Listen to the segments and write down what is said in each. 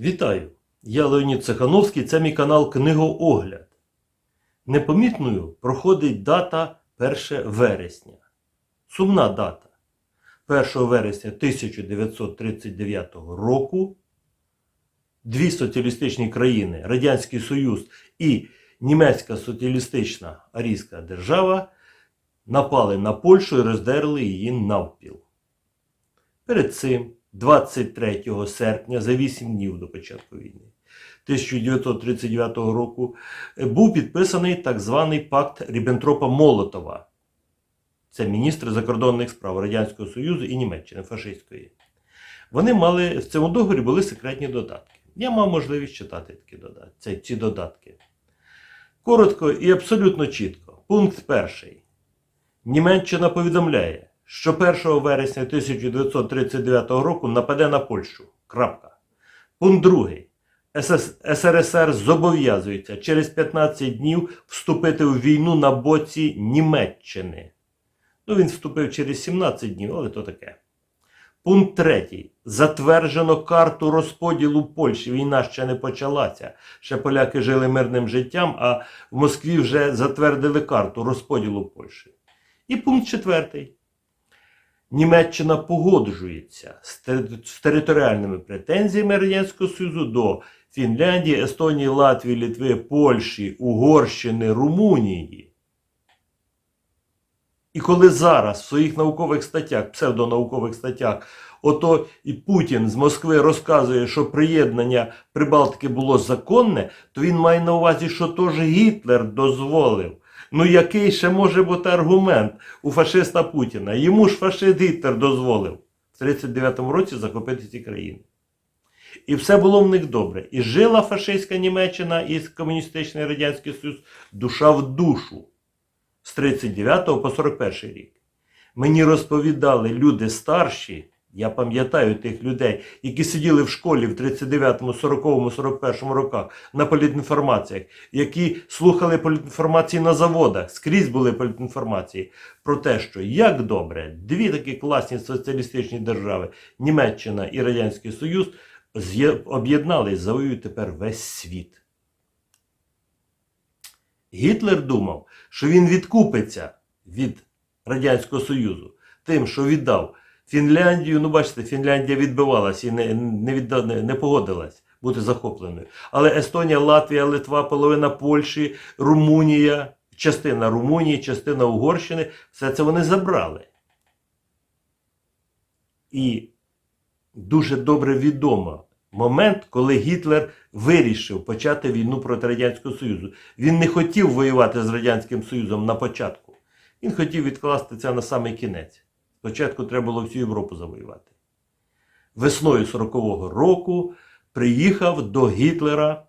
Вітаю! Я Леонід Цехановський, це мій канал Книгоогляд. Непомітною проходить дата 1 вересня. Сумна дата. 1 вересня 1939 року дві соціалістичні країни Радянський Союз і Німецька соціалістична Арійська держава напали на Польщу і роздерли її навпіл. Перед цим, 23 серпня, за 8 днів до початку війни 1939 року, був підписаний так званий пакт Ріббентропа Молотова. Це міністри закордонних справ Радянського Союзу і Німеччини фашистської. Вони мали в цьому договорі були секретні додатки. Я мав можливість читати такі додатки, ці додатки. Коротко і абсолютно чітко. Пункт перший. Німеччина повідомляє, що 1 вересня 1939 року нападе на Польщу. Крапка. Пункт другий. СРСР зобов'язується через 15 днів вступити у війну на боці Німеччини. Ну, він вступив через 17 днів, але то таке. Пункт третій. Затверджено карту розподілу Польщі. Війна ще не почалася. Ще поляки жили мирним життям, а в Москві вже затвердили карту розподілу Польщі. І пункт четвертий. Німеччина погоджується з територіальними претензіями Радянського Союзу до Фінляндії, Естонії, Латвії, Литви, Польщі, Угорщини, Румунії. І коли зараз в своїх наукових статтях, псевдонаукових статтях, ото і Путін з Москви розказує, що приєднання Прибалтики було законне, то він має на увазі, що то ж Гітлер дозволив. Ну який ще може бути аргумент у фашиста Путіна? Йому ж фашист Гітлер дозволив в 39-му році захопити ці країни. І все було в них добре. І жила фашистська Німеччина і комуністичний Радянський Союз душа в душу з 39 по 41 рік. Мені розповідали люди старші, я пам'ятаю тих людей, які сиділи в школі в 39-му, 40-му, 41-му роках на політінформаціях, які слухали політінформації на заводах, скрізь були політінформації про те, що як добре, дві такі класні соціалістичні держави, Німеччина і Радянський Союз, об'єднались, завоюють тепер весь світ. Гітлер думав, що він відкупиться від Радянського Союзу тим, що віддав Фінляндію. Ну, бачите, Фінляндія відбивалась і не, не, відда, не, не погодилась бути захопленою. Але Естонія, Латвія, Литва, половина Польщі, Румунія, частина Румунії, частина Угорщини все це вони забрали. І дуже добре відомо момент, коли Гітлер вирішив почати війну проти Радянського Союзу. Він не хотів воювати з Радянським Союзом на початку. Він хотів відкласти це на самий кінець. Спочатку треба було всю Європу завоювати. Весною 40-го року приїхав до Гітлера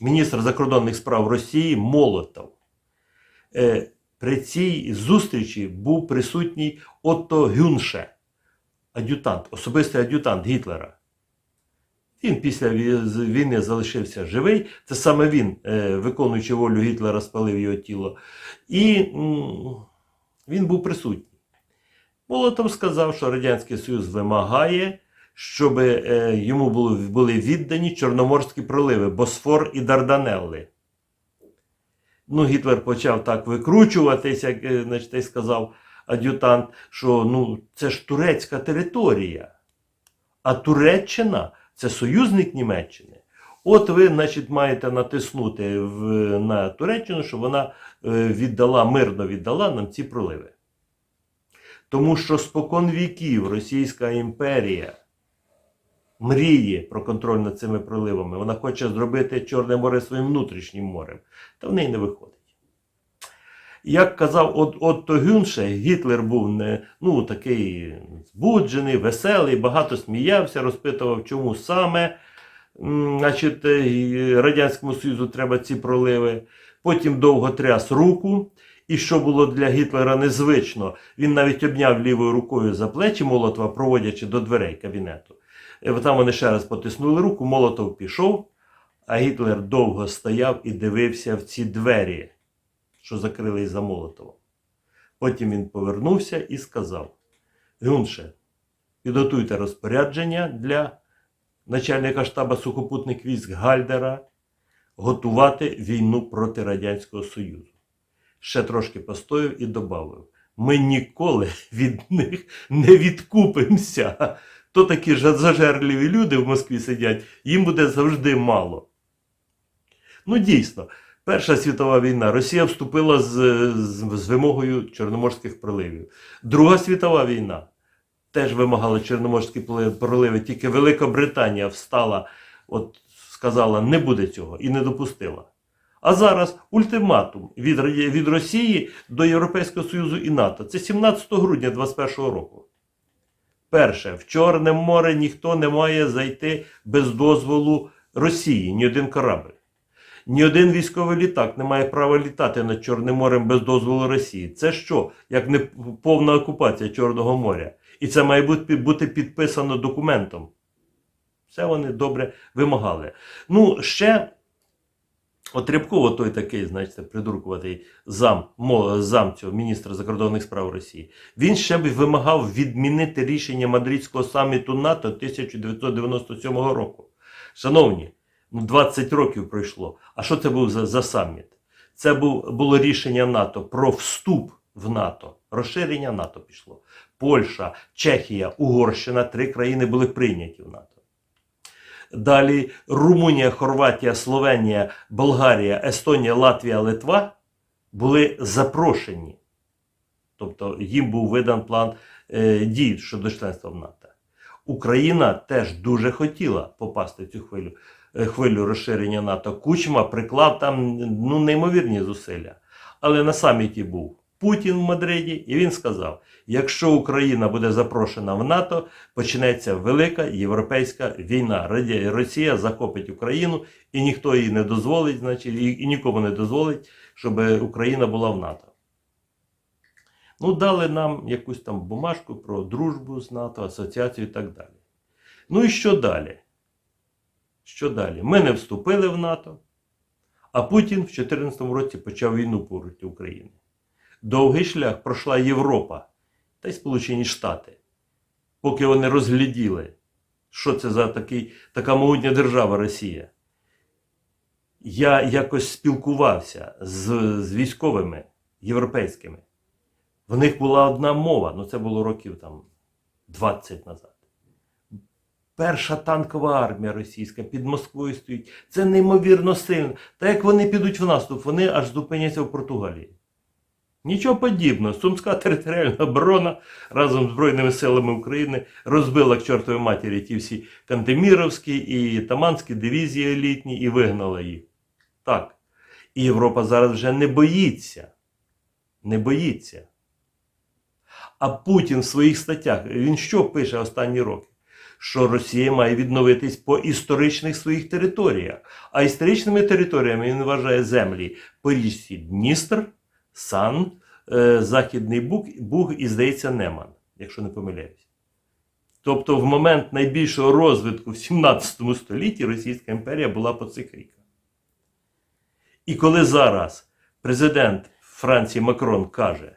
міністр закордонних справ Росії Молотов. Е, При цій зустрічі був присутній Отто Гюнше, ад'ютант, особистий ад'ютант Гітлера. Він після війни залишився живий. Це саме він, е, виконуючи волю Гітлера, спалив його тіло. І він був присутній. Молотов сказав, що Радянський Союз вимагає, щоб е, йому були віддані Чорноморські проливи, Босфор і Дарданелли. Ну, Гітлер почав так викручуватись, як е, значить, сказав ад'ютант, що ну, це ж турецька територія. А Туреччина це союзник Німеччини. От ви, значить, маєте натиснути в, на Туреччину, щоб вона е, віддала, мирно віддала нам ці проливи. Тому що спокон віків Російська імперія мріє про контроль над цими проливами. Вона хоче зробити Чорне море своїм внутрішнім морем, та в неї не виходить. Як казав От, Отто Гюнше, Гітлер був не, ну, такий збуджений, веселий, багато сміявся, розпитував, чому саме значить, е, Радянському Союзу треба ці проливи. Потім довго тряс руку. І що було для Гітлера незвично, він навіть обняв лівою рукою за плечі Молотова, проводячи до дверей кабінету. Е, Там вони ще раз потиснули руку, Молотов пішов, а Гітлер довго стояв і дивився в ці двері, що закрились за Молотовом. Потім він повернувся і сказав: Гюнше, підготуйте розпорядження для начальника штабу сухопутних військ Гальдера готувати війну проти Радянського Союзу. Ще трошки постояв і додав: ми ніколи від них не відкупимося. То такі ж зажерливі люди в Москві сидять, їм буде завжди мало. Ну, дійсно, Перша світова війна. Росія вступила з, з, з вимогою чорноморських проливів. Друга світова війна теж вимагала чорноморські проливи. Тільки Великобританія встала, от сказала, не буде цього і не допустила. А зараз ультиматум від, від Росії до Європейського Союзу і НАТО. Це 17 грудня 2021 року. Перше, в Чорне море ніхто не має зайти без дозволу Росії, ні один корабль. Ні один військовий літак не має права літати над Чорним морем без дозволу Росії. Це що, як не повна окупація Чорного моря? І це має бути, підписано документом. Все вони добре вимагали. Ну, ще от той такий, знаєте, придуркуватий зам, зам цього міністра закордонних справ Росії. Він ще б вимагав відмінити рішення Мадридського саміту НАТО 1997 року. Шановні, ну 20 років пройшло. А що це був за, за саміт? Це був, було рішення НАТО про вступ в НАТО. Розширення НАТО пішло. Польща, Чехія, Угорщина три країни були прийняті в НАТО. Далі Румунія, Хорватія, Словенія, Болгарія, Естонія, Латвія, Литва були запрошені. Тобто їм був видан план е, дій щодо членства в НАТО. Україна теж дуже хотіла попасти в цю хвилю, е, хвилю розширення НАТО. Кучма приклав там ну, неймовірні зусилля. Але на саміті був Путін в Мадриді, і він сказав: якщо Україна буде запрошена в НАТО, почнеться велика європейська війна. Росія захопить Україну, і ніхто їй не дозволить, значить, і, нікому не дозволить, щоб Україна була в НАТО. Ну, дали нам якусь там бумажку про дружбу з НАТО, асоціацію і так далі. Ну і що далі? Що далі? Ми не вступили в НАТО, а Путін в 2014 році почав війну проти України. Довгий шлях пройшла Європа та й Сполучені Штати, поки вони розгляділи, що це за такий, така могутня держава Росія. Я якось спілкувався з, з військовими європейськими. В них була одна мова, ну це було років там 20 назад. Перша танкова армія російська під Москвою стоїть. Це неймовірно сильно. Та як вони підуть в наступ, вони аж зупиняться в Португалії. Нічого подібного. Сумська територіальна оборона разом з Збройними силами України розбила к чортовій матері ті всі Кантеміровські і Таманські дивізії елітні і вигнала їх. Так. І Європа зараз вже не боїться. Не боїться. А Путін в своїх статтях, він що пише останні роки? Що Росія має відновитись по історичних своїх територіях. А історичними територіями він вважає землі по річці Дністр, Сан, е, Західний Буг, Буг і, здається, Неман, якщо не помиляюсь. Тобто, в момент найбільшого розвитку в 17 столітті Російська імперія була по цих ріках. І коли зараз президент Франції Макрон каже,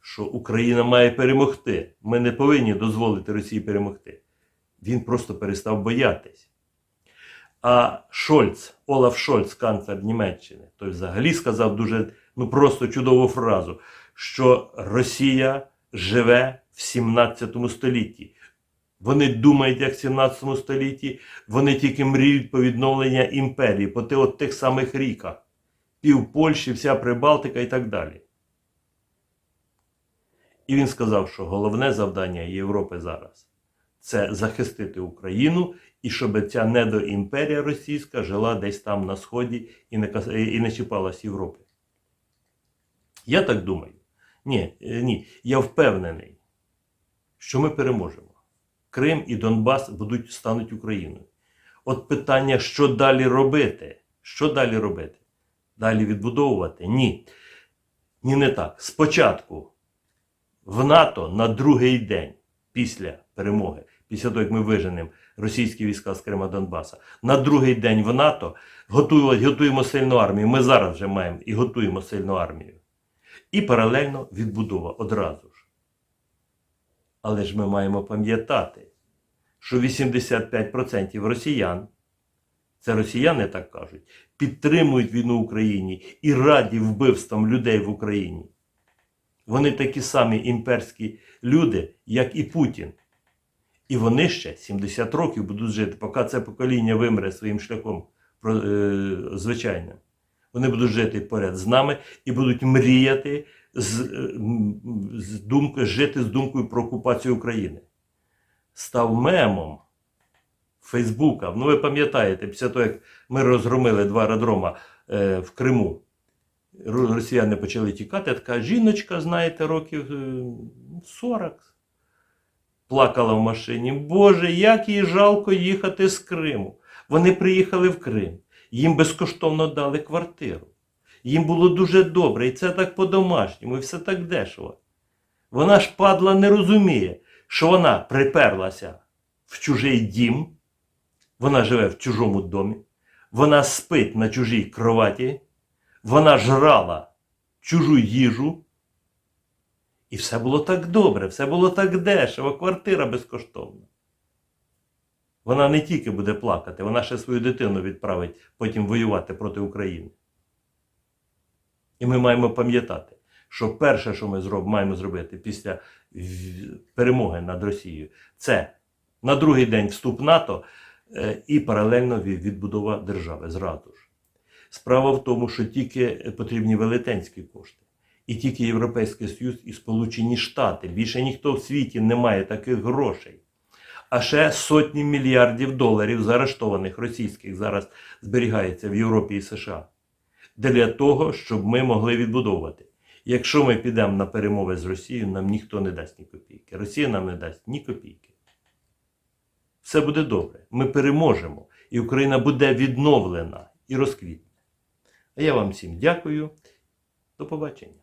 що Україна має перемогти, ми не повинні дозволити Росії перемогти, він просто перестав боятись. А Шольц, Олаф Шольц, канцлер Німеччини, той взагалі сказав дуже ну просто чудову фразу, що Росія живе в 17 столітті. Вони думають, як в 17 столітті, вони тільки мріють по відновлення імперії, по от тих самих ріках. Пів Польщі, вся Прибалтика і так далі. І він сказав, що головне завдання Європи зараз це захистити Україну і щоб ця недоімперія російська жила десь там на Сході і не, і не чіпалась Європи. Я так думаю. Ні, е, ні, я впевнений, що ми переможемо. Крим і Донбас будуть стануть Україною. От питання, що далі робити? Що далі робити? Далі відбудовувати? Ні. Ні, не так. Спочатку в НАТО на другий день після перемоги, після того, як ми виженемо російські війська з Крима Донбаса, на другий день в НАТО готуємо, готуємо сильну армію. Ми зараз вже маємо і готуємо сильну армію. І паралельно відбудова одразу ж. Але ж ми маємо пам'ятати, що 85% росіян, це росіяни так кажуть, підтримують війну в Україні і раді вбивствам людей в Україні. Вони такі самі імперські люди, як і Путін. І вони ще 70 років будуть жити, поки це покоління вимре своїм шляхом е, звичайним. Вони будуть жити поряд з нами і будуть мріяти з, е, з думкою, жити з думкою про окупацію України. Став мемом Фейсбука. Ну, ви пам'ятаєте, після того, як ми розгромили два аеродрома е, в Криму, росіяни почали тікати, така жіночка, знаєте, років е, 40. Плакала в машині. Боже, як їй жалко їхати з Криму. Вони приїхали в Крим. Їм безкоштовно дали квартиру. Їм було дуже добре, і це так по-домашньому, і все так дешево. Вона ж падла не розуміє, що вона приперлася в чужий дім, вона живе в чужому домі, вона спить на чужій кроваті, вона жрала чужу їжу. І все було так добре, все було так дешево, квартира безкоштовна. Вона не тільки буде плакати, вона ще свою дитину відправить потім воювати проти України. І ми маємо пам'ятати, що перше, що ми зроб, маємо зробити після перемоги над Росією, це на другий день вступ НАТО е, і паралельно відбудова держави зразу ж. Справа в тому, що тільки потрібні велетенські кошти. І тільки Європейський Союз і Сполучені Штати. Більше ніхто в світі не має таких грошей. А ще сотні мільярдів доларів заарештованих російських зараз зберігається в Європі і США. Для того, щоб ми могли відбудовувати. Якщо ми підемо на перемови з Росією, нам ніхто не дасть ні копійки. Росія нам не дасть ні копійки. Все буде добре. Ми переможемо, і Україна буде відновлена і розквітне. А я вам всім дякую. До побачення.